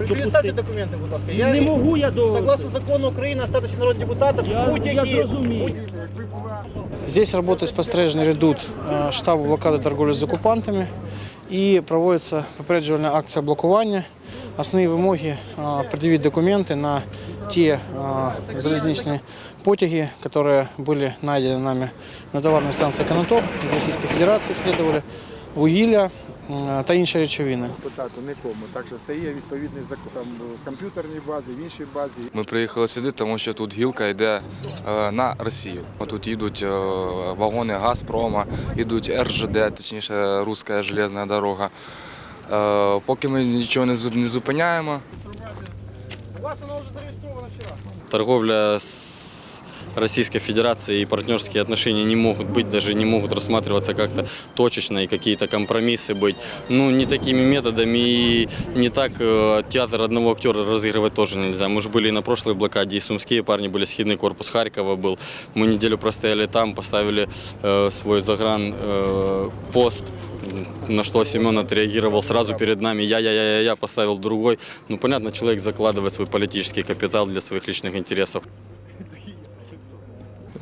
Допустити. документи, будь ласка. Не можу я до Согласно закону України, остаточний народ депутатів, Я- будь-які... я. Здесь работает спостережный редут е, штабу блокади торговлі з окупантами і проводиться попереджувальна акція блокування. Основні вимоги е, пред'явити документи на ті е, залізничні потяги, які були знайдені нами на товарній станції Конотоп з Російської Федерації, слідували вугілля е, та інші речовини. питати нікому. Так що це є відповідний закон там, комп'ютерній базі, в іншій базі. Ми приїхали сюди, тому що тут гілка йде е, на Росію. Тут їдуть е, вагони Газпрома, йдуть РЖД, точніше Руська железна дорога. Е, Поки ми нічого не зу- не зупиняємо, У вас воно вже зареєстровано вчора. торговля с Российской Федерацией и партнерские отношения не могут быть, даже не могут рассматриваться как-то точечно и какие-то компромиссы быть. Ну, не такими методами и не так э, театр одного актера разыгрывать тоже нельзя. Мы же были и на прошлой блокаде, и сумские парни были, схидный корпус Харькова был. Мы неделю простояли там, поставили э, свой загран э, пост, на что Семен отреагировал сразу перед нами. Я-я-я-я-я поставил другой. Ну, понятно, человек закладывает свой политический капитал для своих личных интересов.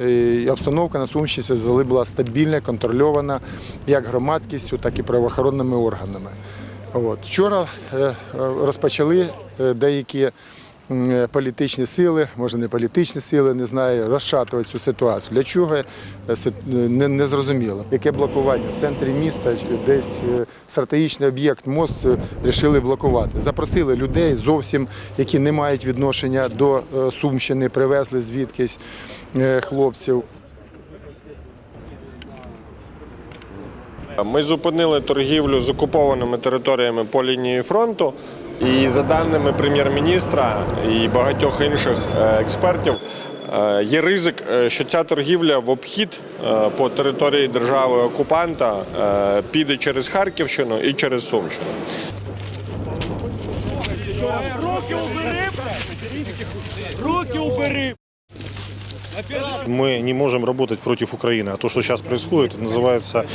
І обстановка на Сумщині взагалі була стабільна, контрольована як громадськістю, так і правоохоронними органами. От. Вчора е, е, розпочали е, деякі е, політичні сили, може не політичні сили, не знаю, розшатувати цю ситуацію. Для чого е, не, не зрозуміло. Яке блокування в центрі міста, десь е, стратегічний об'єкт мост е, рішили блокувати. Запросили людей зовсім, які не мають відношення до е, Сумщини, привезли звідкись е, хлопців. Ми зупинили торгівлю з окупованими територіями по лінії фронту. І за даними прем'єр-міністра і багатьох інших е, експертів, е, є ризик, е, що ця торгівля в обхід по території держави окупанта піде через Харківщину і через Сумщину. Руки убери! Руки убери! Мы не можем работать против Украины. А то, что сейчас происходит, это называется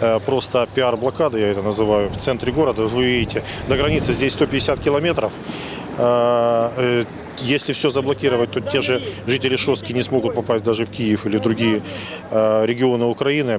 э, просто пиар-блокада, я это называю, в центре города. Вы видите, до границы здесь 150 километров. Э, э, Если все заблокировать, то те же жители Шостки не смогут попасть даже в Киев или другие э, регионы Украины.